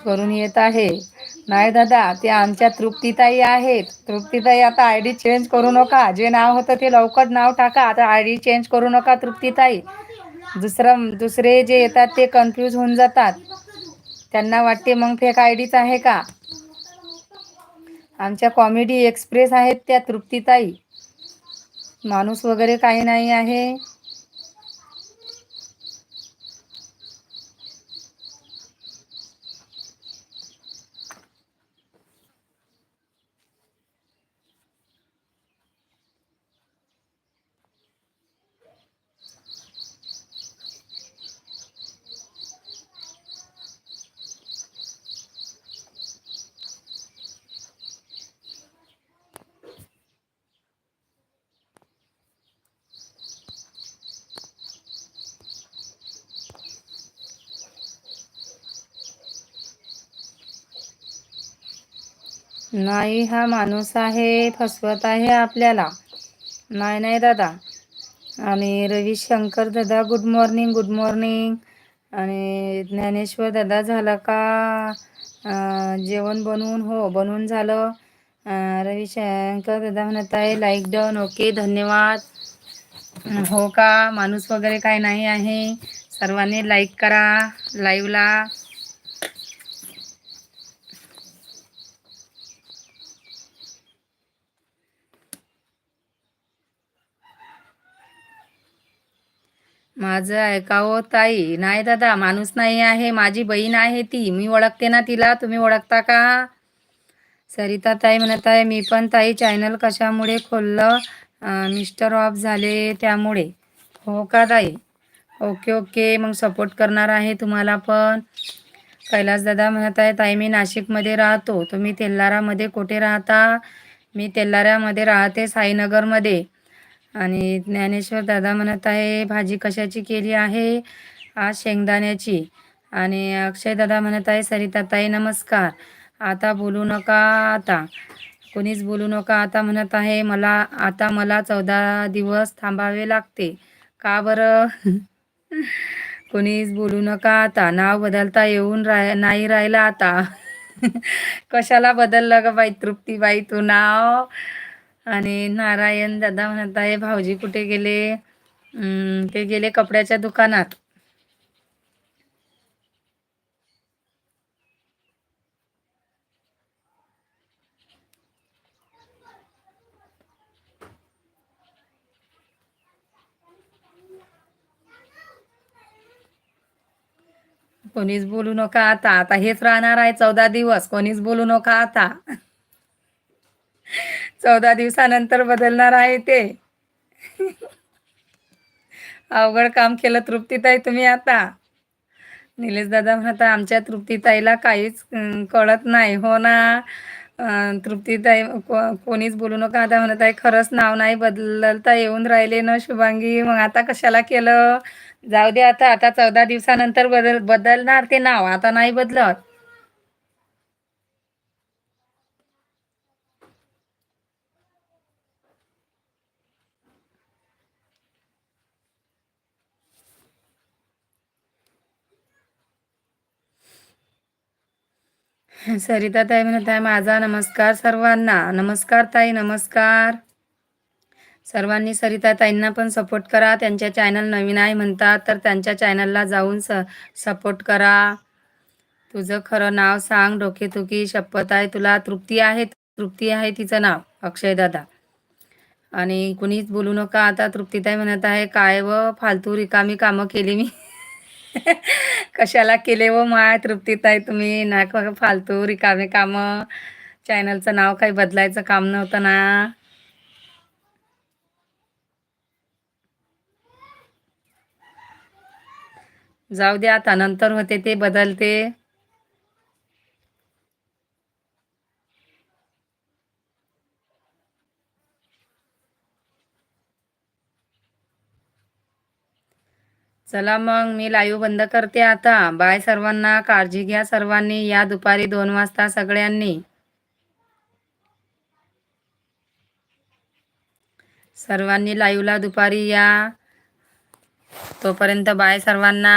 करून येत आहे. नाही दादा ते आमच्या तृप्तीताई आहेत. तृप्तीताई आता आय डी चेंज करू नका. जे नाव होतं ते लवकर नाव टाका. आता आय डी चेंज करू नका तृप्तीताई. दुसरं दुसरे जे येतात ते कन्फ्यूज होऊन जातात. त्यांना वाटते मग फेक आयडीच आहे का? आमच्या कॉमेडी एक्सप्रेस आहेत त्या तृप्तीताई. माणूस वगैरे काही नाही आहे. नाही हा माणूस आहे फसवत आहे आपल्याला. नाही नाही दादा. आणि रविशंकर दादा गुड मॉर्निंग गुड मॉर्निंग आणि ज्ञानेश्वर दादा झालं का? जेवण बनवून हो बनवून झालं. अं, रविशंकर दादा म्हणत आहे लाईक डन ओके धन्यवाद. हो का? माणूस वगैरे काय नाही आहे. सर्वांनी लाईक करा लाईव्हला माझं ऐकावं ताई. नाही दादा माणूस नाही आहे माझी बहीण आहे ती. मी ओळखते ना तिला. तुम्ही ओळखता का? सरिता ताई म्हणत आहे मी पण ताई चॅनल कशामुळे खोललं? मिस्टर ऑफ झाले त्यामुळे. हो का ताई? Okay okay. मग सपोर्ट करणार आहे तुम्हाला पण. कैलास दादा म्हणत आहे ताई मी नाशिकमध्ये राहतो. तुम्ही तेल्लारामध्ये कुठे राहता? मी तेल्लारामध्ये राहते साईनगरमध्ये. आणि ज्ञानेश्वर दादा म्हणत आहे भाजी कशाची केली आहे? आज शेंगदाण्याची. आणि अक्षय दादा म्हणत आहे सरिताताई नमस्कार. आता बोलू नका आता. कोणीच बोलू नका आता म्हणत आहे मला आता मला चौदा दिवस थांबावे लागते. का बरं? कोणीच बोलू नका आता. नाव बदलता येऊन राह नाही राहिलं आता. कशाला बदललं ग बाई तृप्तीबाई तू नाव? आणि नारायण दादा म्हणत आहे भाऊजी कुठे गेले? "अं, ते गेले कपड्याच्या दुकानात. कोणीच बोलू नका आता. आता हेच राहणार आहे चौदा दिवस. कोणीच बोलू नका आता. चौदा दिवसानंतर बदलणार आहे ते. अवघड काम केलं तृप्तीताई तुम्ही आता. निलेश दादा म्हणता आमच्या तृप्तीताईला काहीच कळत नाही हो ना? तृप्तीताई को कोणीच बोलू नका आता. म्हणत आहे खरंच नाव नाही बदलता येऊन राहिले ना शुभांगी? मग आता कशाला केलं? जाऊ दे आता आता चौदा दिवसानंतर बदल बदलणार ते नाव आता नाही बदलत. सरिता ताई म्हणत आहे माझा नमस्कार सर्वांना. नमस्कार ताई नमस्कार. सर्वांनी सरिता ताईंना पण सपोर्ट करा. त्यांच्या चॅनल नवीन आहे म्हणतात तर त्यांच्या चॅनलला जाऊन स सपोर्ट करा. तुझं खरं नाव सांग डोकेदुखी शपथ आहे तुला तृप्ती आहे तृप्ती आहे तिचं नाव अक्षय दादा. आणि कुणीच बोलू नका आता तृप्तीताई म्हणत आहे काय व फालतू रिकामी कामं केली मी. कशाला केले हो व माय तृप्तीताई तुम्ही ना फालतू रिकामे काम. चॅनलचं नाव काही बदलायचं काम नव्हतं ना. जाऊ दे आता नंतर होते ते बदलते. चला मग मी लाईव्ह बंद करते आता. बाय सर्वांना काळजी घ्या सर्वांनी. या दुपारी दोन वाजता सगळ्यांनी. सर्वांनी लाईव्हला दुपारी या. तोपर्यंत बाय सर्वांना.